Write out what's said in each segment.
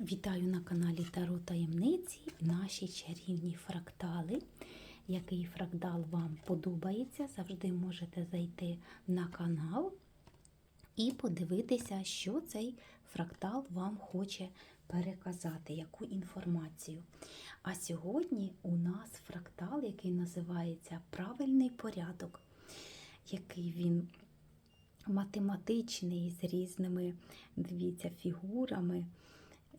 Вітаю на каналі Таро Таємниці, наші чарівні фрактали. Який фрактал вам подобається, завжди можете зайти на канал і подивитися, що цей фрактал вам хоче переказати, яку інформацію. А сьогодні у нас фрактал, який називається Правильний порядок, який він математичний, з різними, дивіться, фігурами,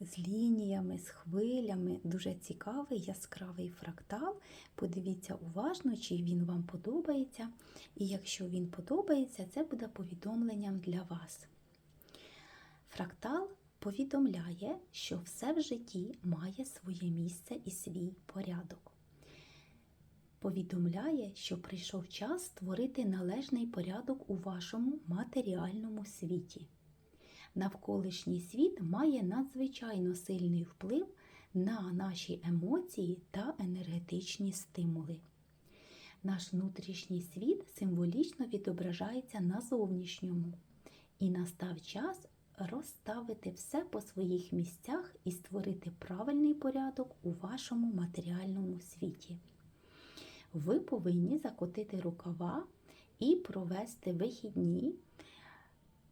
з лініями, з хвилями. Дуже цікавий, яскравий фрактал. Подивіться уважно, чи він вам подобається. І якщо він подобається, це буде повідомленням для вас. Фрактал повідомляє, що все в житті має своє місце і свій порядок. Повідомляє, що прийшов час створити належний порядок у вашому матеріальному світі. Навколишній світ має надзвичайно сильний вплив на наші емоції та енергетичні стимули. Наш внутрішній світ символічно відображається на зовнішньому, і настав час розставити все по своїх місцях і створити правильний порядок у вашому матеріальному світі. Ви повинні закотити рукава і провести вихідні,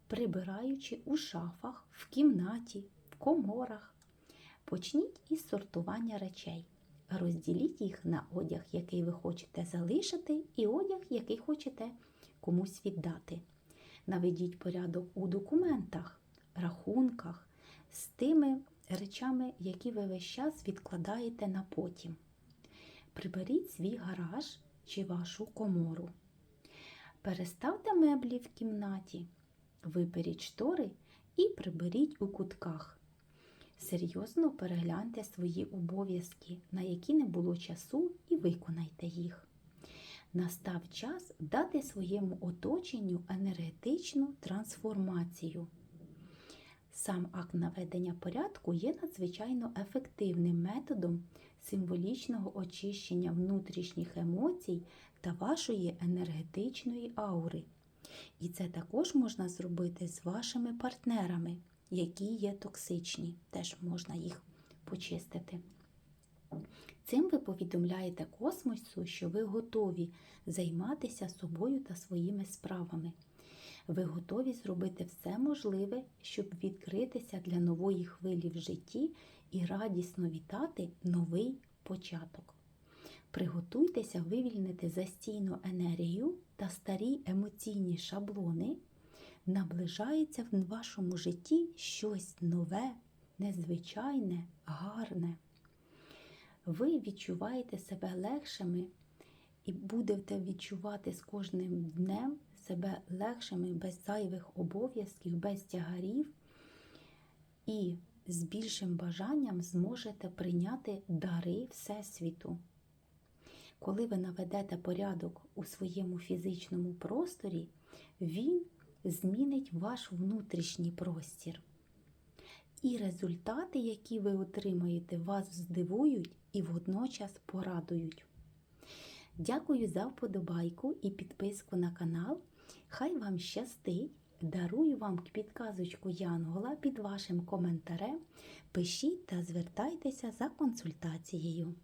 прибираючи у шафах, в кімнаті, в коморах. Почніть із сортування речей. Розділіть їх на одяг, який ви хочете залишити, і одяг, який хочете комусь віддати. Наведіть порядок у документах, рахунках з тими речами, які ви весь час відкладаєте на потім. Приберіть свій гараж чи вашу комору. Переставте меблі в кімнаті, виберіть штори і приберіть у кутках. Серйозно перегляньте свої обов'язки, на які не було часу, і виконайте їх. Настав час дати своєму оточенню енергетичну трансформацію. Сам акт наведення порядку є надзвичайно ефективним методом символічного очищення внутрішніх емоцій та вашої енергетичної аури. І це також можна зробити з вашими партнерами, які є токсичні, теж можна їх почистити. Цим ви повідомляєте космосу, що ви готові займатися собою та своїми справами. Ви готові зробити все можливе, щоб відкритися для нової хвилі в житті і радісно вітати новий початок. Приготуйтеся вивільнити застійну енергію та старі емоційні шаблони. Наближається в вашому житті щось нове, незвичайне, гарне. Ви відчуваєте себе легшими і будете відчувати з кожним днем себе легшими, без зайвих обов'язків, без тягарів, і з більшим бажанням зможете прийняти дари Всесвіту. Коли ви наведете порядок у своєму фізичному просторі, він змінить ваш внутрішній простір. І результати, які ви отримаєте, вас здивують і водночас порадують. Дякую за вподобайку і підписку на канал. Хай вам щастить! Дарую вам підказочку Янгола під вашим коментарем. Пишіть та звертайтеся за консультацією.